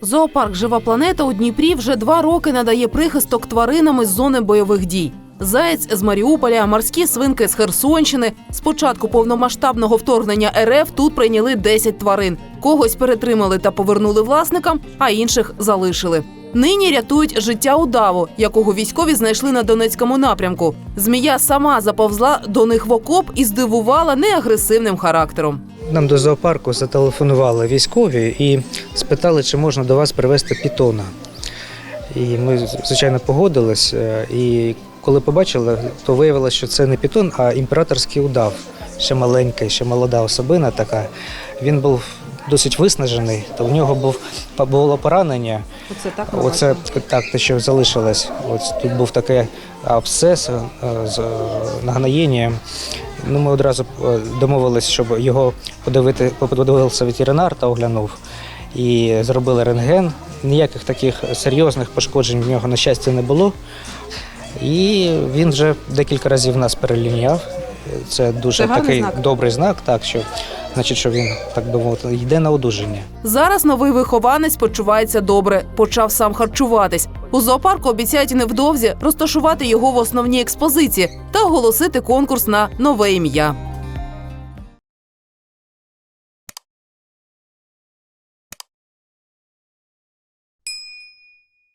Зоопарк Жива планета у Дніпрі вже два роки надає прихисток тваринам із зони бойових дій. Заєць з Маріуполя, морські свинки з Херсонщини. З початку повномасштабного вторгнення РФ тут прийняли 10 тварин. Когось перетримали та повернули власникам, а інших залишили. Нині рятують життя удаву, якого військові знайшли на Донецькому напрямку. Змія сама заповзла до них в окоп і здивувала неагресивним характером. Нам до зоопарку зателефонували військові і спитали, чи можна до вас привезти пітона. І ми, звичайно, погодились. е, І коли побачили, то виявилося, що це не пітон, а імператорський удав. Ще маленький, ще молода особина така. Він був досить виснажений, то в нього був, було поранення. Оце так Оце так, те, що залишилось. Ось тут був такий абсцес е, з е, нагноєнням. Ну, ми одразу е, домовились, щоб його подивити, подивився ветеринар та оглянув. І зробили рентген. Ніяких таких серйозних пошкоджень в нього, на щастя, не було. І він вже декілька разів нас переліняв. Це дуже Це такий знак. добрий знак, так що значить, що він так би мовити йде на одужання. Зараз новий вихованець почувається добре. Почав сам харчуватись. У зоопарку обіцяють невдовзі розташувати його в основній експозиції та оголосити конкурс на нове ім'я.